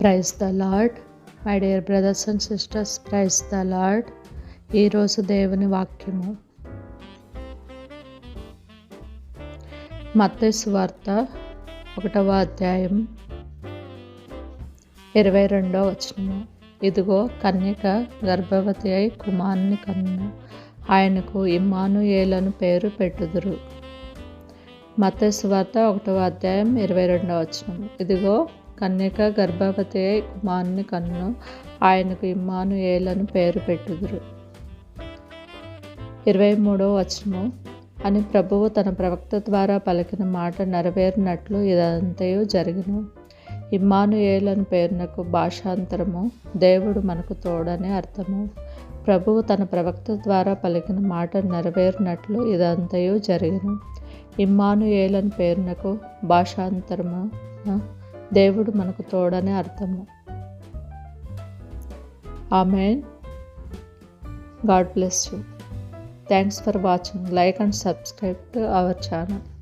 Praise the lord. My dear brothers and sisters praise the lord. ఈరోజు దేవుని వాక్యము. మత్తయి వార్త ఒకటవ అధ్యాయం ఇరవై రెండవ వచనము. ఇదిగో కన్యక గర్భవతి అయి కుమారుని కన్ను ఆయనకు ఇమ్మానుయేలను పేరు పెట్టుదురు. మత్తయి వార్త ఒకటవ అధ్యాయం ఇరవై రెండవ వచనం ఇదిగో కన్యక గర్భవతి అయి కుమారుని కన్ను ఆయనకు ఇమ్మానుయేలను పేరు పెట్టుదురు. ఇరవై మూడో వచనము. అని ప్రభువు తన ప్రవక్త ద్వారా పలికిన మాట నెరవేరినట్లు ఇదంతయు జరిగిన. ఇమ్మానుయేలను పేరునకు భాషాంతరము దేవుడు మనకు తోడని అర్థము. ప్రభువు తన ప్రవక్త ద్వారా పలికిన మాట నెరవేరినట్లు ఇదంతయు జరిగిన. ఇమ్మానుయేలను పేరునకు భాషాంతరము దేవుడు మనకు తోడని అర్థము. Amen. God bless you. Thanks for watching. Like and subscribe to our channel.